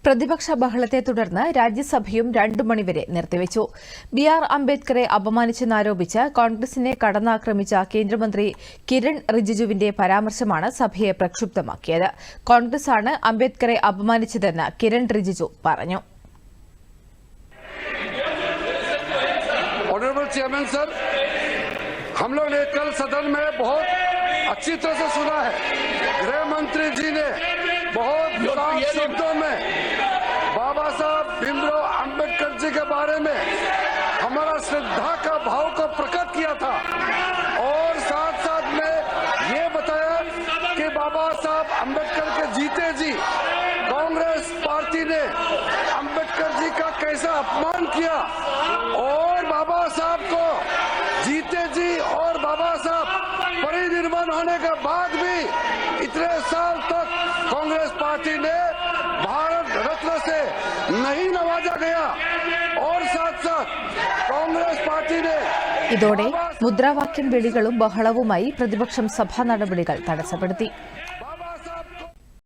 പ്രതിപക്ഷ ബഹളത്തെ തുടർന്ന് രാജ്യസഭയും രണ്ടു മണിവരെ നിർത്തിവച്ചു ബി ആർ അംബേദ്കറെ അപമാനിച്ചെന്നാരോപിച്ച് കോൺഗ്രസിനെ കടന്നാക്രമിച്ച കേന്ദ്രമന്ത്രി കിരൺ റിജിജുവിന്റെ പരാമർശമാണ് സഭയെ പ്രക്ഷുബ്ധമാക്കിയത് കോൺഗ്രസാണ് അംബേദ്കറെ അപമാനിച്ചതെന്ന് കിരൺ റിജിജു പറഞ്ഞു ऑनरेबल चेयरमैन सर हम लोग ने कल सदन में बहुत अच्छी तरह से सुना है गृह मंत्री जी ने बहुत साफ शब्दों में बाबा साहब भीमराव अंबेडकर जी के बारे में हमारा श्रद्धा का भाव को प्रकट किया था। और साथ साथ में ये बताया कि बाबा साहब अंबेडकर के जीते जी, कांग्रेस पार्टी ने अंबेडकर जी का कैसा अपमान किया और बाबा साहब को जीते जी और बाबा साहब परिनिर्माण होने के बाद भी इतने साल तक कांग्रेस पार्टी ने भारत रत्न से नहीं नवाजा गया और साथ साथ कांग्रेस पार्टी ने ഇതോടെ മുദ്രാവാക്യം വിളികളും ബഹളവുമായി പ്രതിപക്ഷം സഭാ നടപടികൾ തടസ്സപ്പെടുത്തി